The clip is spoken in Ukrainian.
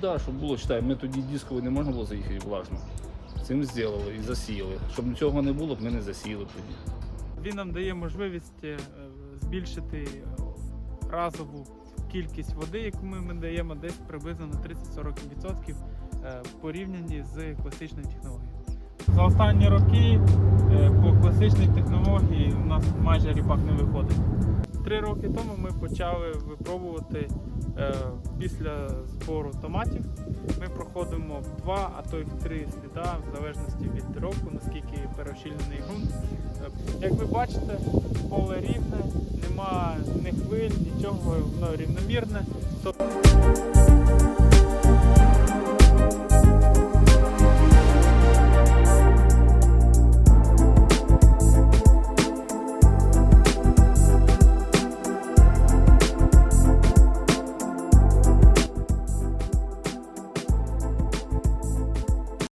Да, щоб було, читай, ми тоді дисково не можна було заїхати влажно. Цим зробили і засіяли. Щоб цього не було, ми не засіяли тоді. Він нам дає можливість е, збільшити е, разову кількість води, яку ми, ми даємо десь приблизно на 30-40% е, в порівнянні з класичною технологією. За останні роки е, по класичній технології у нас майже ріпак не виходить. Три роки тому ми почали випробувати е, після збору томатів. Ми проходимо два, а то й три сліда в залежності від року, наскільки переощільнений ґрунт. Е, Як ви бачите, поле рівне, нема ні хвиль, нічого, воно рівномірне. Тобто